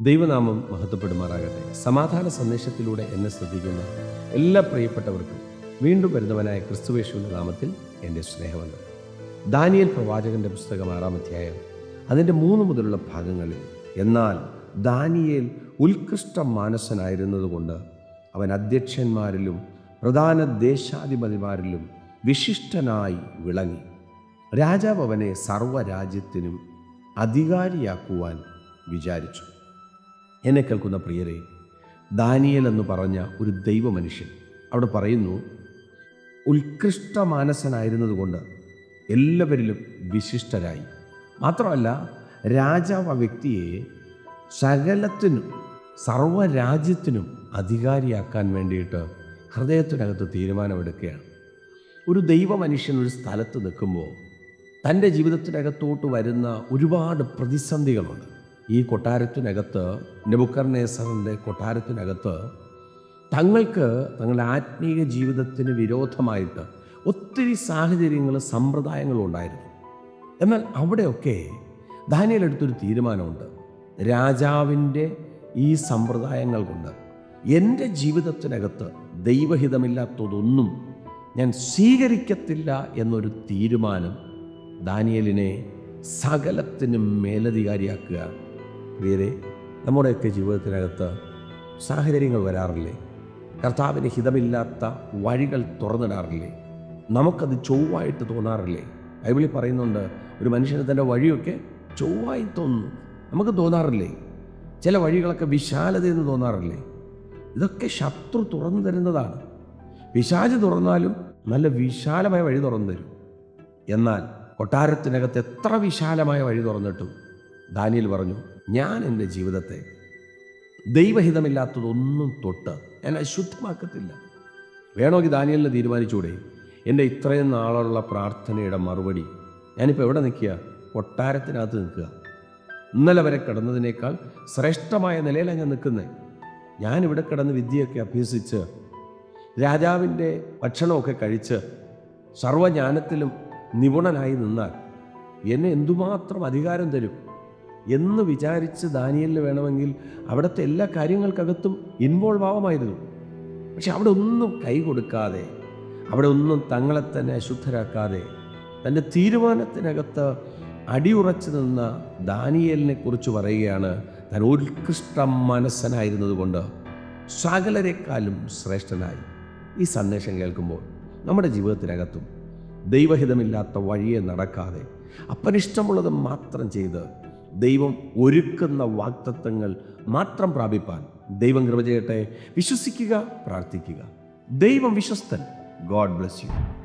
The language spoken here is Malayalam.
ദൈവനാമം മഹത്വപ്പെടുമാറാകട്ടെ. സമാധാന സന്ദേശത്തിലൂടെ എന്നെ ശ്രദ്ധിക്കുന്ന എല്ലാ പ്രിയപ്പെട്ടവർക്കും വീണ്ടും വരുന്നവനായ ക്രിസ്തുവേശുവിന്റെ നാമത്തിൽ എന്റെ സ്നേഹമുണ്ട് ദാനിയൽ പ്രവാചകന്റെ പുസ്തകം ആറാം അധ്യായം അതിന്റെ മൂന്ന് മുതലുള്ള ഭാഗങ്ങളിൽ എന്നാൽ ദാനിയേൽ ഉത്കൃഷ്ട മാനസനായിരുന്നതുകൊണ്ട് അവൻ അധ്യക്ഷന്മാരിലും പ്രധാന ദേശാധിപതിമാരിലും വിശിഷ്ടനായി വിളങ്ങി. രാജാവ് അവനെ സർവരാജ്യത്തിനും അധികാരിയാക്കുവാൻ വിചാരിച്ചു. എന്നെ കേൾക്കുന്ന പ്രിയരെ ദാനിയൽ എന്ന് പറഞ്ഞ ഒരു ദൈവമനുഷ്യൻ അവിടെ പറയുന്നു ഉത്കൃഷ്ട മാനസനായിരുന്നതുകൊണ്ട് എല്ലാവരിലും വിശിഷ്ടരായി. മാത്രമല്ല രാജാവ് ആ വ്യക്തിയെ സകലത്തിനും സർവരാജ്യത്തിനും അധികാരിയാക്കാൻ വേണ്ടിയിട്ട് ഹൃദയത്തിനകത്ത് തീരുമാനമെടുക്കുകയാണ്. ഒരു ദൈവമനുഷ്യൻ ഒരു സ്ഥലത്ത് നിൽക്കുമ്പോൾ തന്റെ ജീവിതത്തിനകത്തോട്ട് വരുന്ന ഒരുപാട് പ്രതിസന്ധികളുണ്ട്. ഈ കൊട്ടാരത്തിനകത്ത് നെബുക്കർണേസറിന്റെ കൊട്ടാരത്തിനകത്ത് തങ്ങൾക്ക് തങ്ങളുടെ ആത്മീയ ജീവിതത്തിന് വിരോധമായിട്ട് ഒത്തിരി സാഹചര്യങ്ങൾ സമ്പ്രദായങ്ങളും ഉണ്ടായിരുന്നു. എന്നാൽ അവിടെയൊക്കെ ദാനിയേൽ എടുത്തൊരു തീരുമാനമുണ്ട്. രാജാവിന്റെ ഈ സമ്പ്രദായങ്ങൾ കൊണ്ട് എന്റെ ജീവിതത്തിനകത്ത് ദൈവഹിതമില്ലാത്തതൊന്നും ഞാൻ സ്വീകരിക്കത്തില്ല എന്നൊരു തീരുമാനം ദാനിയലിനെ സകലത്തിനും മേലധികാരിയാക്കുക പ്രിയരെ നമ്മുടെയൊക്കെ ജീവിതത്തിനകത്ത് സാഹചര്യങ്ങൾ വരാറില്ലേ? കർത്താവിന് ഹിതമില്ലാത്ത വഴികൾ തുറന്നിടാറില്ലേ? നമുക്കത് ചൊവ്വായിട്ട് തോന്നാറില്ലേ? ബൈബിളിൽ പറയുന്നുണ്ട് ഒരു മനുഷ്യന് തന്റെ വഴിയൊക്കെ ചൊവ്വായി തോന്നുന്നു. നമുക്ക് തോന്നാറില്ലേ? ചില വഴികളൊക്കെ വിശാലതയെന്ന് തോന്നാറില്ലേ? ഇതൊക്കെ ശത്രു തുറന്നു തരുന്നതാണ്. പിശാച് തുറന്നാലും നല്ല വിശാലമായ വഴി തുറന്നു തരും. എന്നാൽ കൊട്ടാരത്തിനകത്ത് എത്ര വിശാലമായ വഴി തുറന്നിട്ടും ദാനിയിൽ പറഞ്ഞു ഞാൻ എന്റെ ജീവിതത്തെ ദൈവഹിതമില്ലാത്തതൊന്നും തൊട്ട് ഞാൻ അശുദ്ധമാക്കത്തില്ല വേണമെങ്കിൽ ദാനിയലിനെ തീരുമാനിച്ചൂടെ. എന്റെ ഇത്രയും നാളുള്ള പ്രാർത്ഥനയുടെ മറുപടി. ഞാനിപ്പോൾ എവിടെ നിൽക്കുക? കൊട്ടാരത്തിനകത്ത് നിൽക്കുക. ഇന്നലെ വരെ കിടന്നതിനേക്കാൾ ശ്രേഷ്ഠമായ നിലയിലാണ് ഞാൻ നിൽക്കുന്നത് ഞാനിവിടെ കിടന്ന് വിദ്യയൊക്കെ അഭ്യസിച്ച് രാജാവിന്റെ ഭക്ഷണമൊക്കെ കഴിച്ച് സർവജ്ഞാനത്തിലും നിപുണനായി നിന്നാൽ എന്നെ എന്തുമാത്രം അധികാരം തരും? എന്ന് വിചാരിച്ച് ദാനിയലിന് വേണമെങ്കിൽ അവിടുത്തെ എല്ലാ കാര്യങ്ങൾക്കകത്തും ഇൻവോൾവ് ആവുമായിരുന്നു. പക്ഷെ അവിടെ ഒന്നും കൈ കൊടുക്കാതെ അവിടെ ഒന്നും തങ്ങളെ തന്നെ അശുദ്ധരാക്കാതെ തന്റെ തീരുമാനത്തിനകത്ത് അടിയുറച്ചു നിന്ന ദാനിയലിനെ കുറിച്ച് പറയുകയാണ് താൻ ഉത്കൃഷ്ട മനസ്സനായിരുന്നതുകൊണ്ട് സകലരെക്കാളും ശ്രേഷ്ഠനായി. ഈ സന്ദേശം കേൾക്കുമ്പോൾ നമ്മുടെ ജീവിതത്തിനകത്തും ദൈവഹിതമില്ലാത്ത വഴിയെ നടക്കാതെ അപ്പനിഷ്ടമുള്ളത് മാത്രം ചെയ്ത് ദൈവം ഒരുക്കുന്ന വാക്തത്വങ്ങൾ മാത്രം പ്രാപിപ്പാൻ ദൈവം കൃപ ചെയ്യട്ടെ. വിശ്വസിക്കുക പ്രാർത്ഥിക്കുക. ദൈവം വിശ്വസ്തൻ. God bless you.